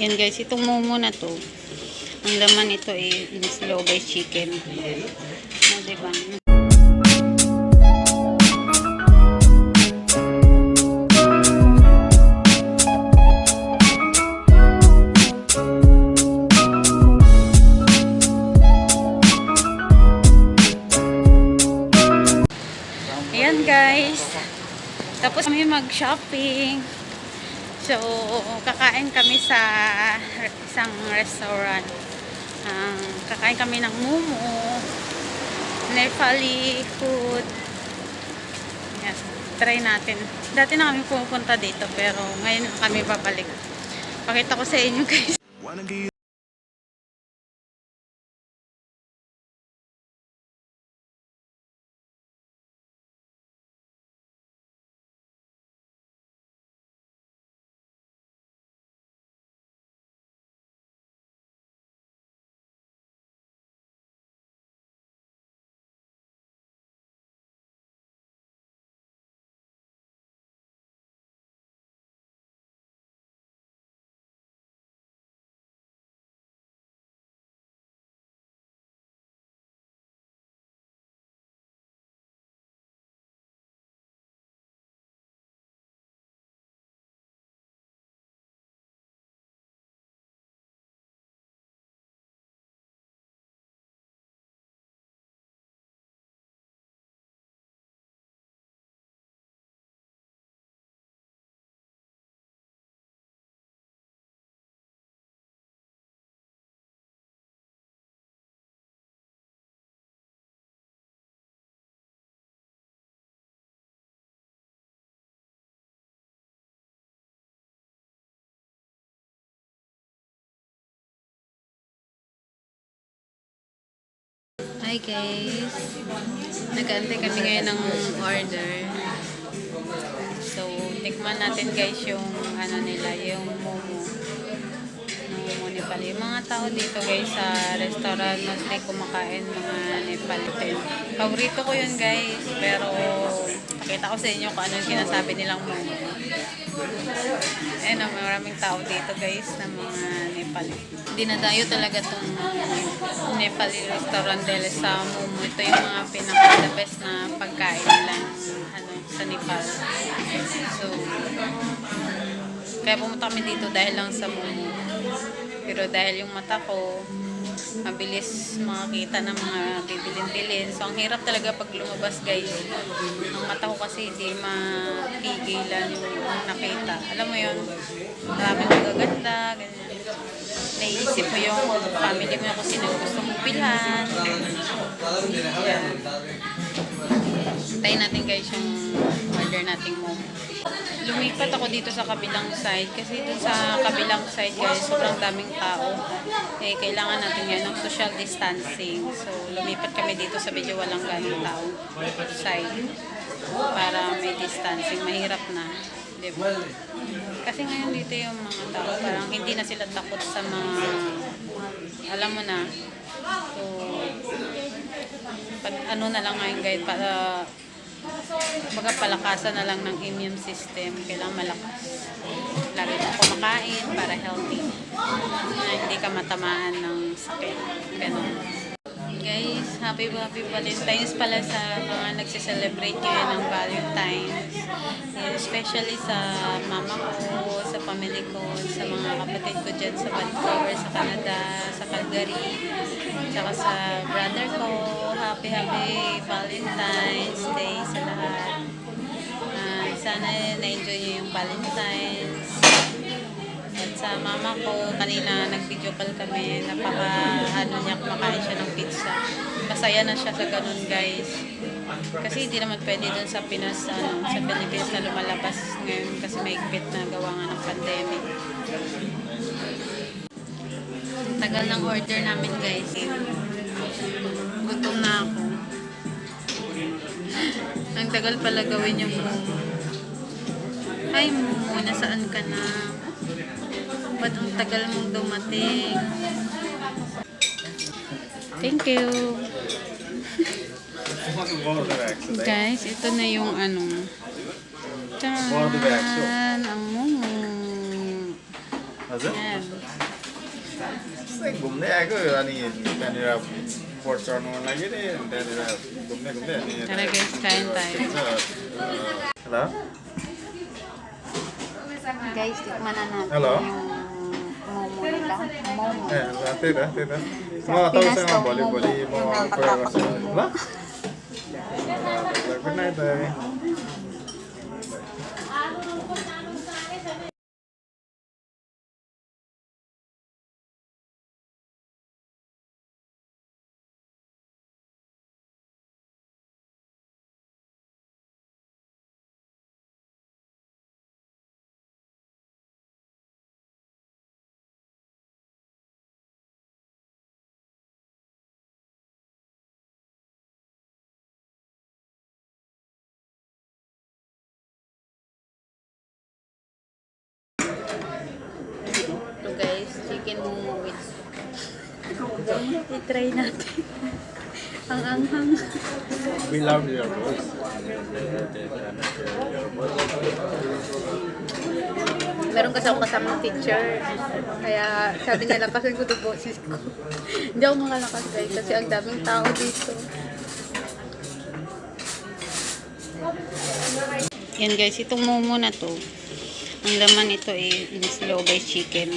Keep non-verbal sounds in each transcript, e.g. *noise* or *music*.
Yan guys, itong momo na to. Ang laman nito ay slow by chicken. O, diba? Ayan guys. Tapos kami mag-shopping. So, kakain kami sa isang restaurant. Ang kakain kami ng mumu, Nepali food. Yan, try natin. Dati na kami pupunta dito pero ngayon kami babalik. Pakita ko sa inyo guys. Hi guys. Nag-aantay kami ngayon ng order. So, tikman natin guys yung ano nila, yung momo. Momo Nepal. Yung mga tao dito guys sa restaurant, mostly kumakain mga Nepal din. Paborito ko yun guys. Pero, pakita ko sa inyo kung ano yung sinasabi nilang momo. Ayun, maraming tao dito guys na mga Nepali. Dinadayo talaga tong Nepali restaurant dahil sa Momo. Ito yung mga pinaka-the best na pagkain nila ano, sa Nepal. So, kaya pumunta kami dito dahil lang sa Momo. Pero dahil yung mata ko, mabilis makakita ng mga bibilin-bilin. So, ang hirap talaga pag lumabas, guys. Ang mata ko kasi hindi mapigilan yung nakita. Alam mo yun, maraming magaganda, ganyan. Naisip mo yung family mo kung sino gusto mong bilhan. Yan. Tayo natin guys yung order nating momo. Lumipat ako dito sa kabilang side kasi dun sa kabilang side guys sobrang daming tao. Eh kailangan natin yan ng social distancing. So lumipat kami dito sa medyo walang ganong tao side para may distancing. Mahirap na. Diba? Kasi ngayon dito yung mga tao parang hindi na sila takot sa mga alam mo na. So pag ano na lang ngayon guys para baga palakasan na lang ng immune system kailangan malakas. Lagi kang kumakain para healthy. Na hindi ka matamaan ng sakit. Ganun guys. Happy happy valentines pala sa mga nagsiselebrate ngayon ng valentines. Especially sa mama ko sa family ko sa mga kapatid ko dyan sa Vancouver sa Canada sa Calgary tsaka sa brother ko. Happy happy valentines day sa lahat. Ah, sana na-enjoy nyo yung valentines sa mama ko, kanina nag-video call kami, napaka, ano niya, kumakain siya ng pizza. Masaya na siya sa ganun, guys. Kasi hindi naman pwede dun sa Pinas, ano, sa Pilipinas na lumalabas ngayon kasi may higpit na gawa nga ng pandemic. Tagal ng order namin, guys. Gutom na ako. Ang tagal pala gawin yung. Ay, momo, nasaan ka na? Ba't ang tagal mong dumating? Thank you. Guys, ito na yung ano. Tadaan! Ang momo. हजुर Ayan. त्यस्तै घुम्दै आएको अनि त्यहाँनिर बोट चढ्नुको लागि नि त्यहाँनिर घुम्दै घुम्दै अनि यता Tara guys, kain tayo. के भन्छ, hello Guys, tikman na natin Hello? yung momo nila. Momo. ए ल, त्यही त त्यही त म तपाईँसँग भोलि भोलि म कुरा गर्छु ल good night I-try natin. *laughs* Ang anghang. We love your voice. Meron kasi ako kasamang teacher. Kaya sabi niya lakasan ko yung boses ko. *laughs* Hindi ako makalakas guys kasi ang daming tao dito. Yan guys, itong momo na to. Ang laman nito ay eh, slow by chicken.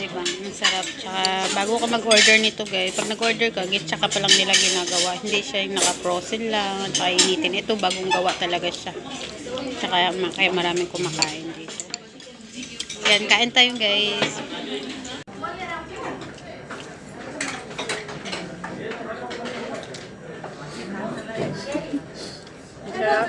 Diba? Ang sarap. Tsaka bago ka mag-order nito guys, pag nag-order ka, git tsaka pa lang nila ginagawa. Hindi siya yung naka-frozen lang, tsaka initin. Ito bagong gawa talaga siya. Tsaka kaya maraming kumakain dito. Yan, kain tayo guys. Sarap.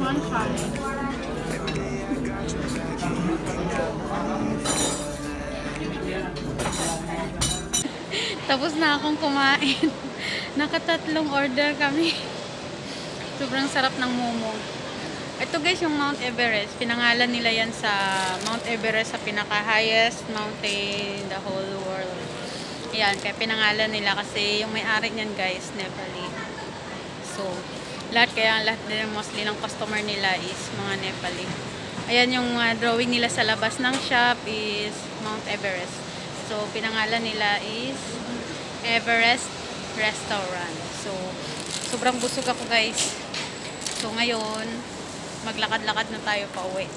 Sunshine. Tapos na akong kumain. *laughs* Nakatatlong order kami. Sobrang sarap ng momo. Ito guys yung Mount Everest. Pinangalan nila yan sa Mount Everest sa pinaka-highest mountain in the whole world. Ayan, kaya pinangalan nila kasi yung may-ari niyan guys, Nepali. So, lahat kaya lahat din mostly ng customer nila is mga Nepali. Ayan yung uh, drawing nila sa labas ng shop is Mount Everest. So, pinangalan nila is Everest Restaurant. So, sobrang busog ako guys. So, ngayon, maglakad-lakad na tayo pa uwi.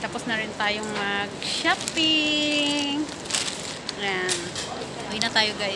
Tapos na rin tayong mag-shopping. Ayan. Uwi na tayo guys.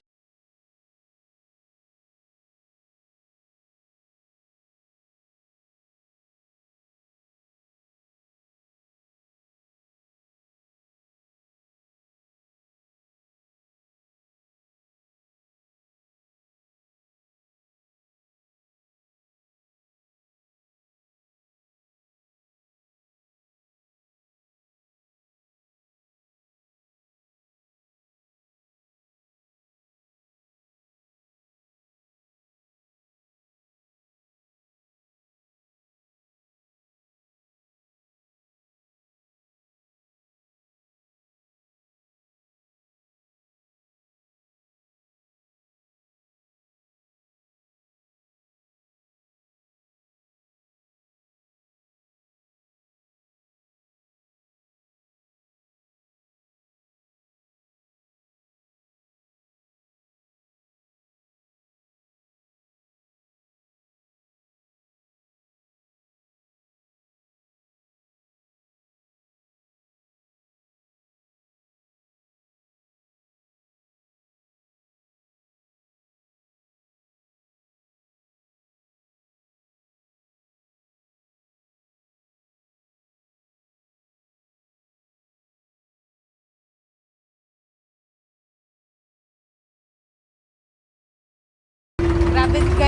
haven't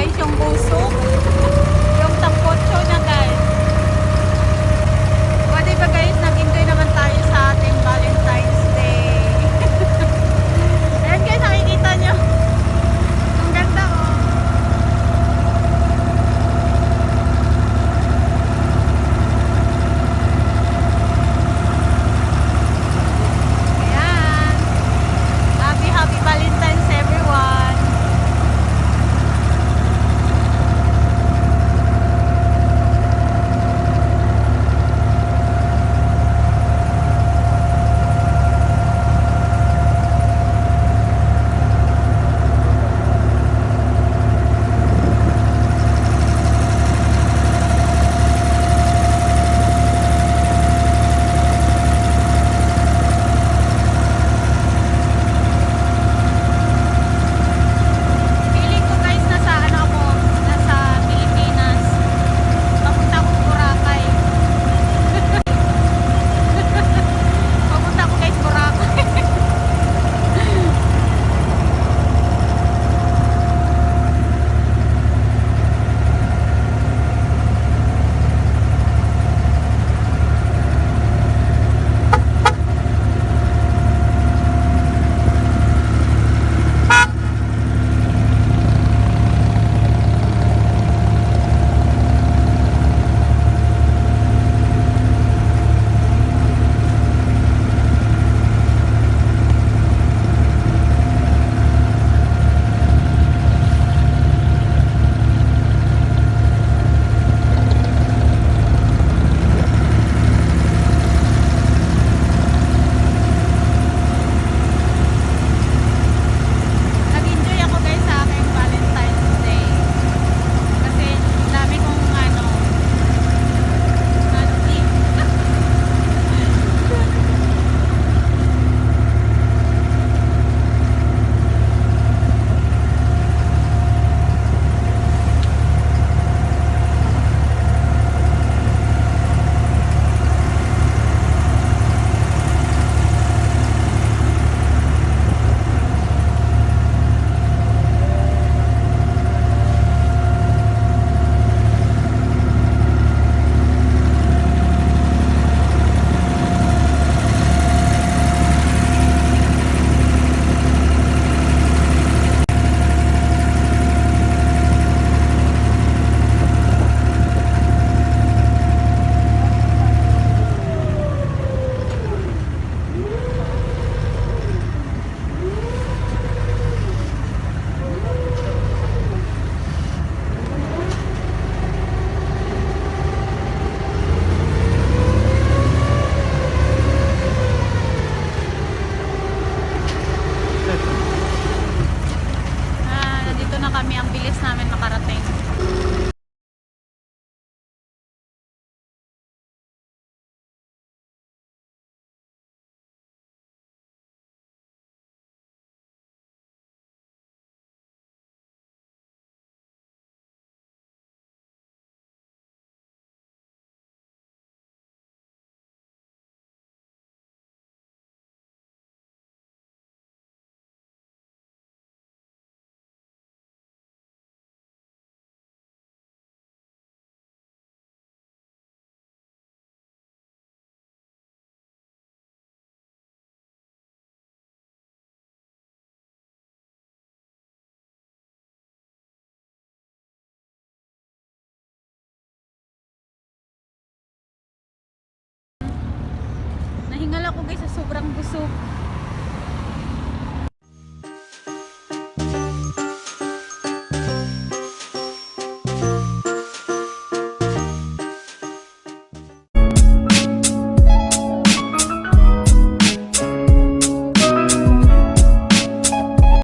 Nahingal ako guys sobrang busog.